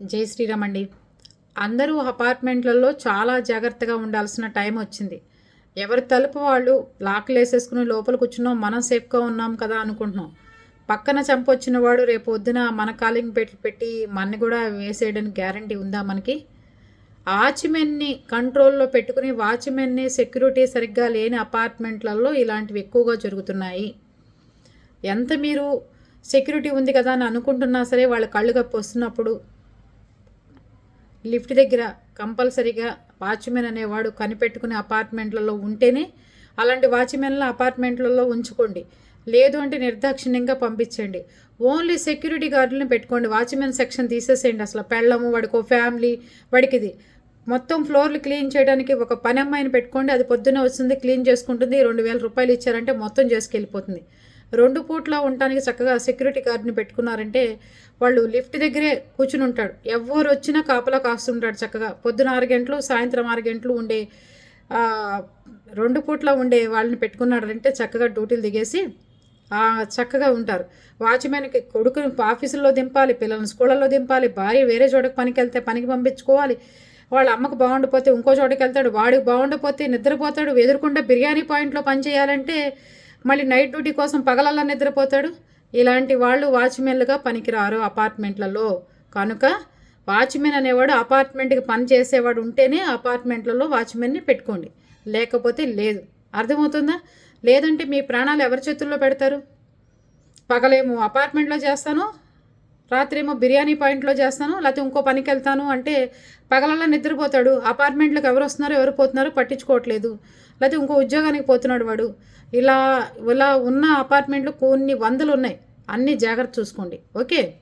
జై శ్రీరామ్ అండి. అందరూ అపార్ట్మెంట్లలో చాలా జాగ్రత్తగా ఉండాల్సిన టైం వచ్చింది. ఎవరి తలుపు వాళ్ళు లాక్లు వేసేసుకుని లోపల కూర్చున్నాం మనం సేఫ్గా ఉన్నాం కదా అనుకుంటున్నాం. పక్కన చంపొచ్చిన వాడు రేపు పొద్దున మన కాలింగ్ పెట్టి పెట్టి మన కూడా వేసేయడానికి గ్యారంటీ ఉందా మనకి? వాచ్మెన్ని కంట్రోల్లో పెట్టుకుని వాచ్మెన్ని సెక్యూరిటీ సరిగ్గా లేని అపార్ట్మెంట్లలో ఇలాంటివి ఎక్కువగా జరుగుతున్నాయి. ఎంత మీరు సెక్యూరిటీ ఉంది కదా అని అనుకుంటున్నా సరే వాళ్ళ కళ్ళు కప్పి వస్తున్నప్పుడు లిఫ్ట్ దగ్గర కంపల్సరీగా వాచ్మెన్ అనేవాడు కనిపెట్టుకునే అపార్ట్మెంట్లలో ఉంటేనే అలాంటి వాచ్మెన్ల అపార్ట్మెంట్లలో ఉంచుకోండి. లేదు అంటే నిర్దాక్షిణ్యంగా పంపించండి. ఓన్లీ సెక్యూరిటీ గార్డులను పెట్టుకోండి. వాచ్మెన్ సెక్షన్ తీసేసేయండి. అసలు పెళ్ళము వాడికో ఫ్యామిలీ వాడికిది. మొత్తం ఫ్లోర్లు క్లీన్ చేయడానికి ఒక పని అమ్మాయిని పెట్టుకోండి. అది పొద్దున్నే వస్తుంది క్లీన్ చేసుకుంటుంది. రెండు వేల రూపాయలు ఇచ్చారంటే మొత్తం చేసుకెళ్ళిపోతుంది. రెండు పూట్ల ఉండటానికి చక్కగా సెక్యూరిటీ గార్డ్ని పెట్టుకున్నారంటే వాళ్ళు లిఫ్ట్ దగ్గరే కూర్చుని ఉంటాడు. ఎవరు వచ్చినా కాపలా కాస్తుంటాడు చక్కగా. పొద్దున ఆరు గంటలు సాయంత్రం ఆరు గంటలు ఉండే రెండు పూట్ల ఉండే వాళ్ళని పెట్టుకున్నాడంటే చక్కగా డ్యూటీలు దిగేసి చక్కగా ఉంటారు. వాచ్మెన్కి కొడుకుని ఆఫీసుల్లో దింపాలి పిల్లల్ని స్కూళ్ళల్లో దింపాలి భార్య వేరే చోటకి పనికి వెళ్తే పనికి పంపించుకోవాలి. వాళ్ళ అమ్మకు బాగుండిపోతే ఇంకో చోటకి వెళ్తాడు వాడికి బాగుండిపోతే నిద్రపోతాడు ఎదురుకుండా బిర్యానీ పాయింట్లో పని చేయాలంటే మళ్ళీ నైట్ డ్యూటీ కోసం పగలల్లా నిద్రపోతాడు? ఇలాంటి వాళ్ళు వాచ్మెన్లుగా పనికిరారు అపార్ట్మెంట్లలో. కనుక వాచ్మెన్ అనేవాడు అపార్ట్మెంట్కి పని చేసేవాడు ఉంటేనే అపార్ట్మెంట్లలో వాచ్మెన్ని పెట్టుకోండి. లేకపోతే లేదు. అర్థమవుతుందా? లేదంటే మీ ప్రాణాలు ఎవరి చేతుల్లో పెడతారు? పగలేమో అపార్ట్మెంట్లో చేస్తాను రాత్రేమో బిర్యానీ పాయింట్లో చేస్తాను లేకపోతే ఇంకో పనికి వెళ్తాను అంటే పగలల్లా నిద్రపోతాడు. అపార్ట్మెంట్లకు ఎవరు వస్తున్నారో ఎవరు పోతున్నారో పట్టించుకోవట్లేదు. లేకపోతే ఇంకో ఉద్యోగానికి పోతున్నాడు వాడు. ఇలా ఇలా ఉన్న అపార్ట్మెంట్లు కొన్ని వందలు ఉన్నాయి. అన్నీ జాగ్రత్త చూసుకోండి. ఓకే?